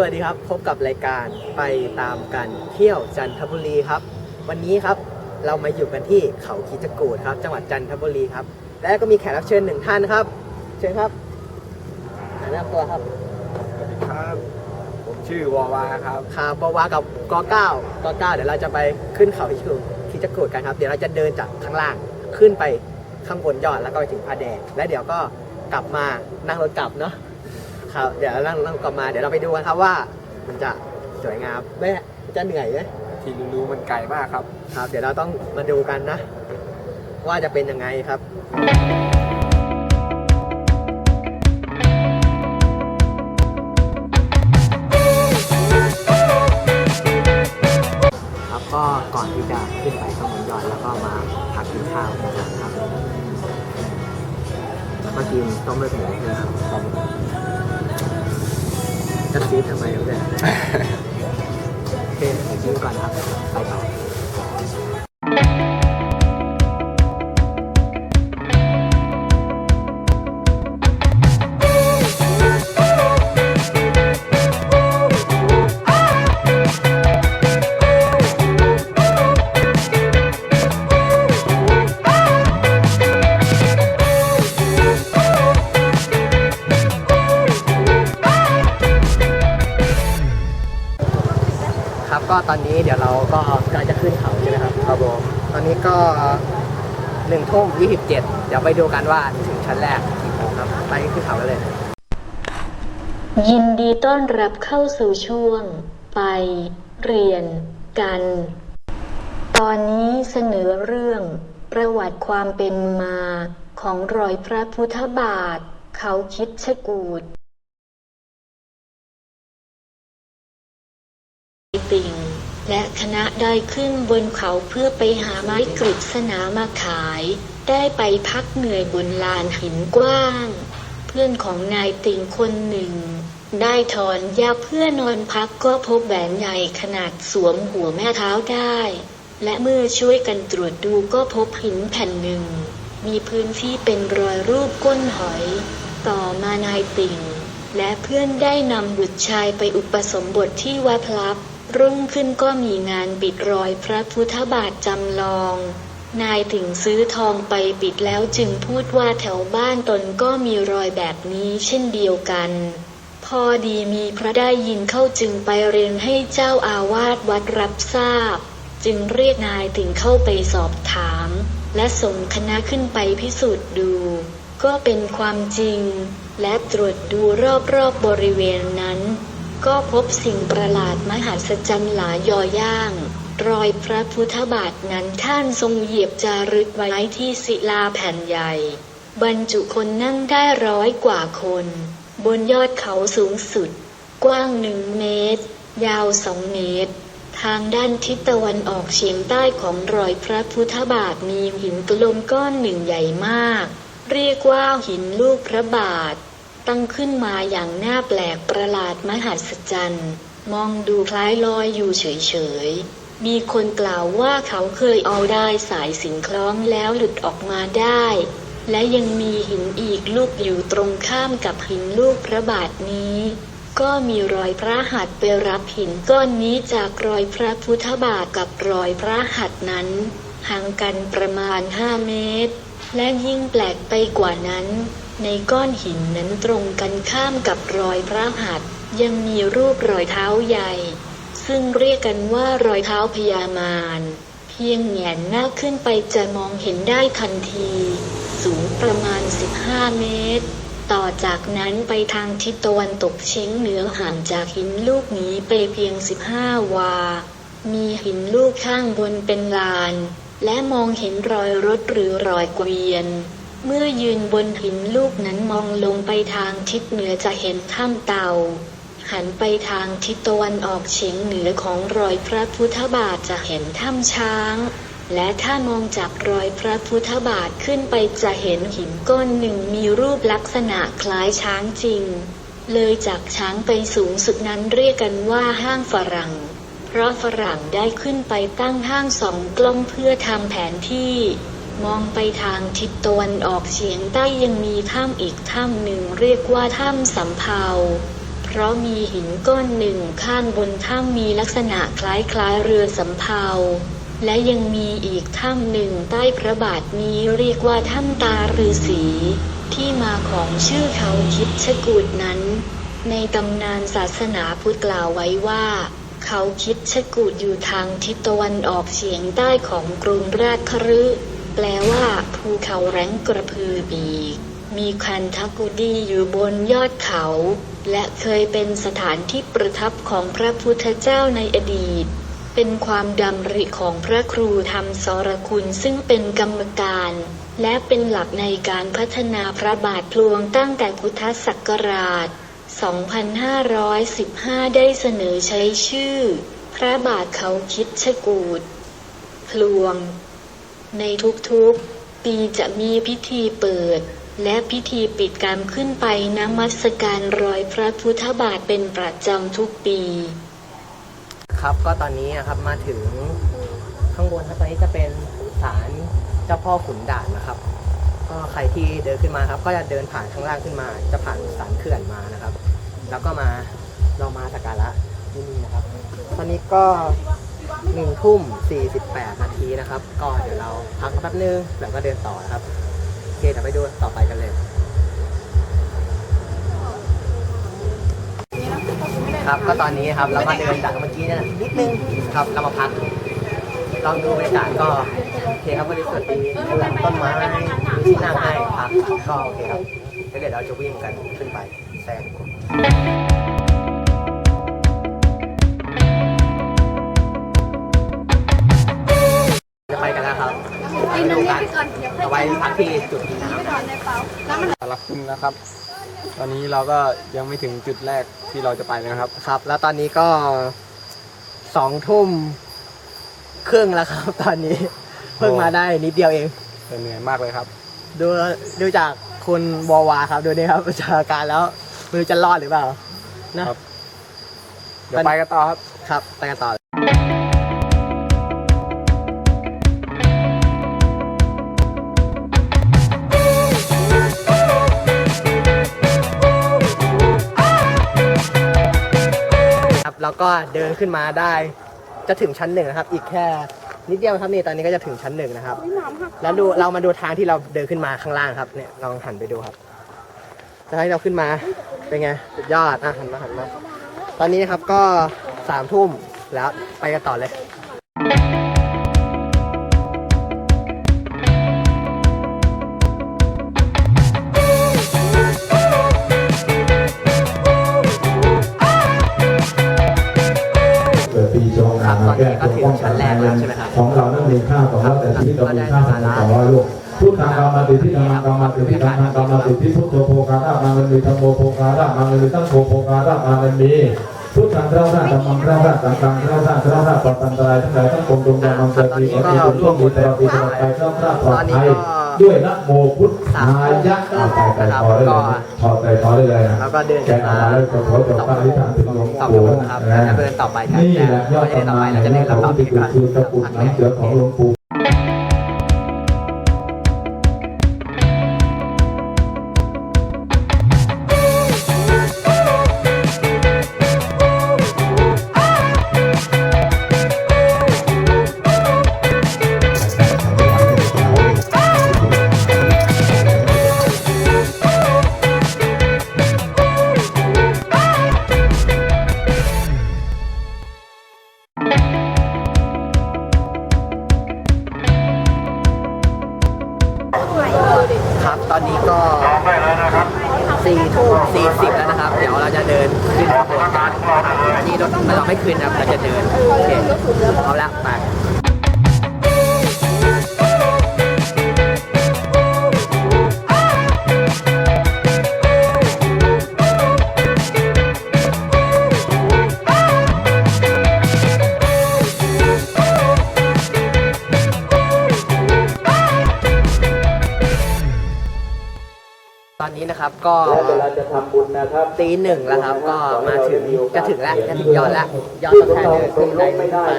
สวัสดีครับ พบกับรายการไปตามกันเที่ยวจันทบุรีครับ วันนี้ครับเรามาอยู่กันที่เขาคิดจกูดครับ จังหวัดจันทบุรีครับ และก็มีแขกรับเชิญหนึ่งท่านครับ เชิญครับแนะนำตัวครับสวัสดีครับ ผมชื่อวาวาครับคาบวากับกอเก้ากอเก้าเดี๋ยวเราจะไปขึ้นเขาคิดจกูดคิดจกูดกันครับ เดี๋ยวเราจะเดินจากข้างล่างขึ้นไปข้างบนยอดแล้วก็ไปถึงพระแดงและเดี๋ยวก็กลับมานั่งรถกลับเนาะ ครับ เดี๋ยวนั่งนั่งกลับมาเดี๋ยวเราไปดูกันครับว่า มันจะสวยงามแม่จะเหนื่อยไหมที่รู้ๆมันไกลมากครับ ครับ เดี๋ยวเราต้องมาดูกันนะ ว่าจะเป็นยังไงครับครับก็ก่อนที่จะขึ้นไปข้างบนยอดแล้วก็มาพักกินข้าวกันครับ แล้วก็กินต้มเลือดหมูนะครับ ตอนนี้เดี๋ยวเราก็กำลังจะขึ้นเขาใช่ไหมครับครับผมตอนนี้ก็หนึ่งทุ่มยี่สิบเจ็ดเดี๋ยวไปดูกันว่าถึงชั้นแรกกี่โมงครับไปขึ้นเขากันเลย ยินดีต้อนรับเข้าสู่ช่วง ไปเรียนกัน ตอนนี้เสนอเรื่องประวัติความเป็นมาของรอยพระพุทธบาท เขาคิดชะกูดติ่ง และคณะได้ขึ้นบนเขาเพื่อไปหาไม้กฤษณามาขาย ได้ไปพักเหนื่อยบนลานหินกว้าง เพื่อนของนายติ่งคนหนึ่ง ได้ถอนยาเพื่อนอนพักก็พบแหวนใหญ่ขนาดสวมหัวแม่เท้าได้ และเมื่อช่วยกันตรวจดูก็พบหินแผ่นหนึ่ง มีพื้นที่เป็นรอยรูปก้นหอย ต่อมานายติ่งและเพื่อนได้นำบุตรชายไปอุปสมบทที่วัดพลับ รุ่งขึ้นก็มีงานปิดรอยพระพุทธบาทจำลอง นายถึงซื้อทองไปปิดแล้วจึงพูดว่าแถวบ้านตนก็มีรอยแบบนี้เช่นเดียวกัน พอดีมีพระได้ยินเข้าจึงไปเรียนให้เจ้าอาวาสวัดรับทราบ จึงเรียกนายถึงเข้าไปสอบถาม และส่งคณะขึ้นไปพิสูจน์ดู ก็เป็นความจริง และตรวจดูรอบๆบบริเวณนั้น ก็พบสิ่งประหลาดมหัศจรรย์หลายยอย่าง รอยพระพุทธบาทนั้นท่านทรงเหยียบจารึกไว้ที่ศิลาแผ่นใหญ่ บรรจุคนนั่งได้ร้อยกว่าคน บนยอดเขาสูงสุด กว้างหนึ่งเมตร ยาวสองเมตร ทางด้านทิศตะวันออกเฉียงใต้ของรอยพระพุทธบาทมีหินกลมก้อนหนึ่งใหญ่มาก เรียกว่าหินลูกพระบาท ตั้งขึ้นมาอย่างน่าแปลกประหลาดมหัศจรรย์ มองดูคล้ายลอยอยู่เฉยๆ มีคนกล่าวว่าเขาเคยเอาได้สายสินคล้องแล้วหลุดออกมาได้ และยังมีหินอีกลูกอยู่ตรงข้ามกับหินลูกพระบาทนี้ ก็มีรอยพระหัตถ์ไปรับหินก้อนนี้จากรอยพระพุทธบาทกับรอยพระหัตถ์นั้นห่างกันประมาณ 5 เมตร และยิ่งแปลกไปกว่านั้น ในก้อนหินนั้นตรงกันข้ามกับรอยพระหัตถ์ยังมีรูปรอยเท้าใหญ่ ซึ่งเรียกกันว่ารอยเท้าพญามารเพียงแหงนหน้าขึ้นไปจะมองเห็นได้ทันที สูงประมาณ 15 เมตร ต่อจากนั้นไปทางทิศตะวันตกเฉียงเหนือห่างจากหินลูกนี้ไปเพียง 15 วา มีหินลูกข้างบนเป็นลาน และมองเห็นรอยรถหรือรอยเกวียน เมื่อยืนบนหินลูกนั้นมองลงไปทางทิศเหนือจะเห็นถ้ำเต่าหันไปทางทิศตะวันออกเฉียงเหนือของรอยพระพุทธบาทจะเห็นถ้ำช้าง และถ้ามองจากรอยพระพุทธบาทขึ้นไปจะเห็นหินก้อนหนึ่งมีรูปลักษณะคล้ายช้างจริง เลยจากช้างไปสูงสุดนั้นเรียกกันว่าห้างฝรั่ง เพราะฝรั่งได้ขึ้นไปตั้งห้างสองกล้องเพื่อทำแผนที่ มองไปทางทิศตะวันออกเฉียงใต้ยังมีถ้ำอีกถ้ำหนึ่งเรียกว่าถ้ำสำเภา เพราะมีหินก้อนหนึ่งข้างบนถ้ำมีลักษณะคล้ายๆเรือสำเภา และยังมีอีกถ้ำหนึ่งใต้พระบาทนี้เรียกว่าถ้ำตาฤาษีที่มาของชื่อเขาคิดชกูดนั้น ในตำนานศาสนาพุทธกล่าวไว้ว่าเขาคิดชกูดอยู่ทางทิศตะวันออกเฉียงใต้ของกรุงราชคฤห์ แปลว่า ภูเขาแร้งกระพือปีก มีคันทักกุดีอยู่บนยอดเขา และเคยเป็นสถานที่ประทับของพระพุทธเจ้าในอดีต เป็นความดำริของพระครูธรรมสรคุณซึ่งเป็นกรรมการ และเป็นหลักในการพัฒนาพระบาทพลวงตั้งแต่พุทธศักราช 2515 ได้เสนอใช้ชื่อ พระบาทเขาคิดชกูดพลวง ในทุกๆ ปีจะมีพิธีเปิด และพิธีปิดการขึ้นไปนมัสการรอยพระพุทธบาทเป็นประจำทุกปี ครับก็ตอนนี้นะครับมาถึงข้างบนครับตอนนี้จะเป็นศาลเจ้าพ่อขุนด่านนะครับ ก็ใครที่เดินขึ้นมาครับ ก็จะเดินผ่านข้างล่างขึ้นมา จะผ่านศาลเขื่อนมานะครับ แล้วก็มาเรามาสักการะที่นี่นะครับ ตอนนี้ก็ หนึ่งทุ่มสี่สิบแปดนาทีนะครับ ก็เดี๋ยวเราพักแป๊บนึงแล้วก็เดินต่อนะครับโอเคเดี๋ยวไปดูต่อไปกันเลย ครับก็ตอนนี้ครับเรามาเดินจากเมื่อกี้เนี่ยนิดนึงครับเรามาพักลองดูบรรยากาศก็โอเคครับบริสุทธิ์ดีหลังต้นไม้มีที่นั่งให้พักก็โอเคครับเดี๋ยวเราจะวิ่งกันขึ้นไปแซง ไว้พักที่จุดกินน้ำสารคุณนะครับ ตอนนี้เราก็ยังไม่ถึงจุดแรกที่เราจะไปเลยนะครับ ครับ แล้วตอนนี้ก็สองทุ่มครึ่งแล้วครับ ตอนนี้เพิ่งมาได้นิดเดียวเองแต่เหนื่อยมากเลยครับ ดูดูจากคุณวอวาครับดูนี่ครับจากอาการแล้วไม่รู้จะรอดหรือเปล่านะครับเดี๋ยวไปกันต่อครับ ครับ ไปกันต่อ แล้วก็เดินขึ้นมาได้ จะถึงชั้นหนึ่งนะครับ อีกแค่นิดเดียวครับนี่ตอนนี้ก็จะถึงชั้นหนึ่งนะครับ แล้วดูเรามาดูทางที่เราเดินขึ้นมาข้างล่างครับเนี่ยลองหันไปดูครับทางที่เราขึ้นมาเป็นไงสุดยอดอะหันมาหันมาตอนนี้นะครับก็สามทุ่มแล้วไปกันต่อเลย ชงครับมาแก้ตอนนี้ก็ถึงชั้นแรกแล้วใช่ไหมครับของเรานั้นมีค่าสองร้อยแต่ชีวิตเรามีค่าสองร้อยลูกพุทธังกรรมติทิฏฐังกรรมติทิฏฐังกรรมติทิพุทโธโภคาระมาเงินมีธรรมโมโภคาระมาเงินมีตั้งโภโภคาระมาเงินมีพุทธังเราหน้าธรรมังเราหน้าสังฆังเราหน้าเราหน้าปัตตันตรายทั้งหลายทั้งปวงจงยังมังเกิดปีขอที่บุญร่วมบุญตลอดปีตลอดไปเจ้าพระปลอดภัย ด้วยนะโมพุทธายะเอาไปไปขอได้เลยถอดไปขอได้เลยนะแล้วก็เดินแกกันออกมามาแล้วก็ขอจบพระอธิษฐานถึงหลวงสองปู่ชั่วโมงครับแล้วจะเดินต่อไปกันนี่แต่แหละยอดไม่ได้ต่อตำไปนานเราจะเดินเขาลำดับที่ที่กุกันคือตะกรุดน้ำเสือของหลวงปู่ เราจะเดินขึ้นขบวนกันอันนี้รถเราไม่ขึ้นนะครับเราจะเดินโอเคเอาละไป นะครับ ก็และเวลาจะทำบุญนะครับตีหนึ่งแล้วครับ ก็มาถึงจะถึงแล้วจะถึงยอดแล้วยอดต้องแทนเดินขึ้นไปขึ้นไป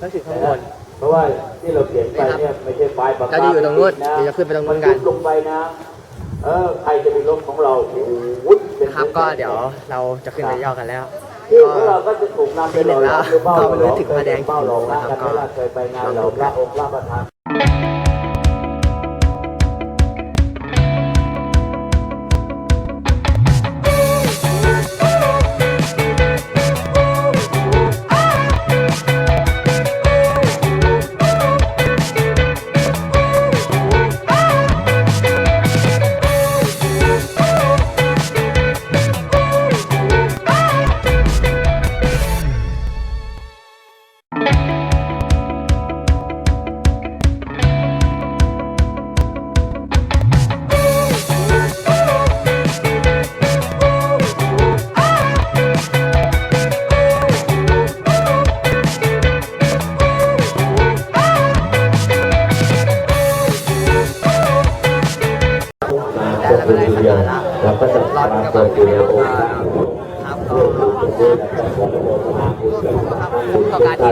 ก็ถึงข้างบนเพราะว่าที่เราเขียนไปเนี่ยไม่ใช่ไฟล์ปากกาเราจะอยู่ตรงนู้นเดี๋ยวจะขึ้นไปตรงนู้นกันมัยุบลงไปนะเออใครจะมีรถของเราโอ้โหเป็นนะครับก็เดี๋ยวเราจะขึ้นไปยอดกันแล้วที่ของเราก็จะถูกนำไปตีหนึ่งแล้วหรือเปาก็ไม่รู้ถึงพระแดงกี่เป้าโมหลอกงนะนะคครัรับบก็ก็เคยไปงานเราพระองค์พระ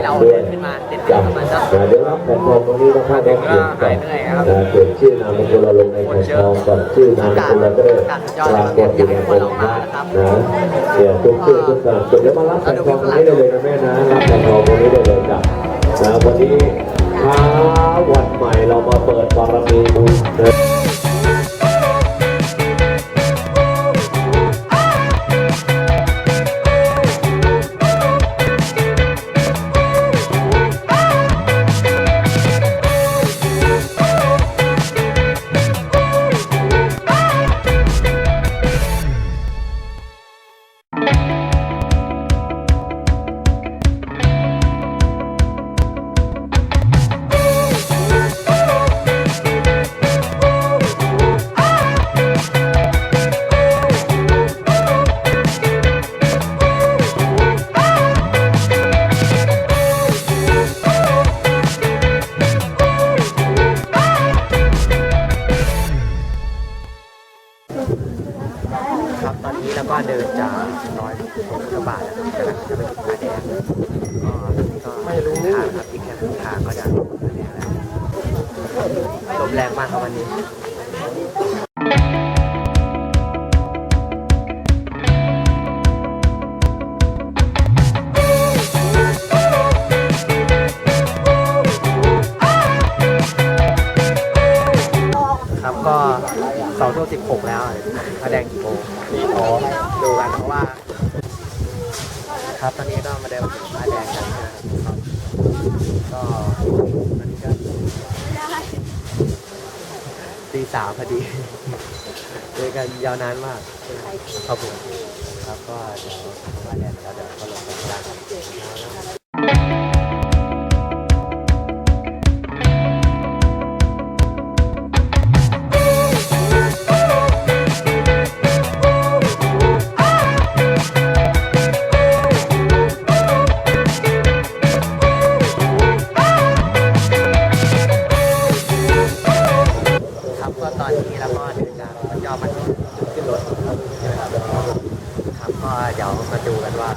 เราเดินขึ้นมาเด็ดขึ้นมาเนาะเดี๋ยวรับแผ่นทองตรงนี้นะครับต้องเขียนก่อนเหนื่อยครับเขียนชื่อนามสกุลเราลงในแผ่นทองก่อนชื่อนามสกุลเราก็ได้ปรากฏอยู่ในองค์นะนะเนี่ยทุกชื่อทุกการเดี๋ยวมารับแผ่นทองตรงนี้ได้เลยนะแม่นะรับแผ่นทองตรงนี้ได้เลยจ้ะนะวันนี้เช้าวันใหม่เรามาเปิดบารมีบุญ ก็ไม่รู้ทางครับอีกแค่ครึ่งทางก็จะถึงผาแดงแล้วลมแรงมากครับวันนี้ ตีสามพอดีเจอกันยาวนานมากครับผมครับก็เดี๋ยวมาแดงแล้วเดี๋ยวก็ลงไปข้า มาดูกันว่า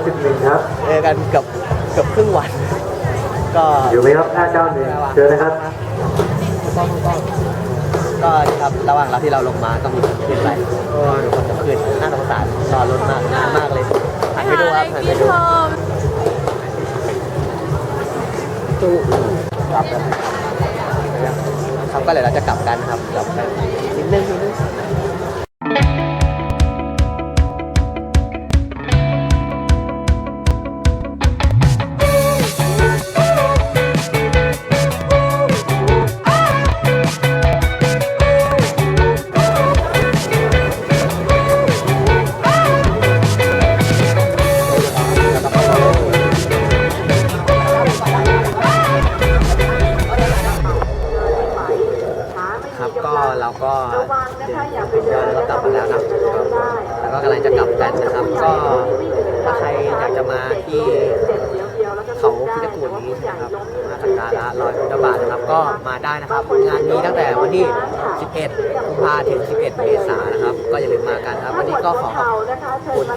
591เบอร์11ครับเจอกันเกือบเกือบครึ่งวัน ก็อยู่ไหมครับ591เจอนะครับก็ครับระหว่างเราที่เราลงมาก็มีคนขึ้นไปโอ้ยคนจะขึ้นน่าสงสารรอรถมากนานมากเลยหันไปดูครับหันไปดูตู้ครับครับก็เลยเราจะกลับกันครับกลับกันนิดนึงนิดนึง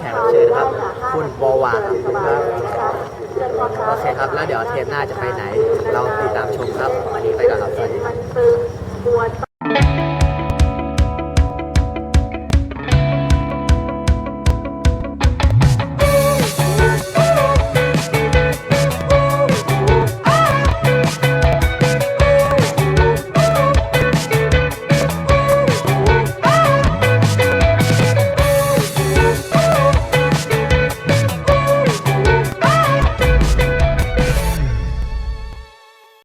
แขกรับเชิญครับ คุณบวานขคครับโอเคครับ แล้วเดี๋ยวเทปหน้าจะไปไหน เราติดตามชมครับ วันนี้ไปก่อนครับสวัสดีครับ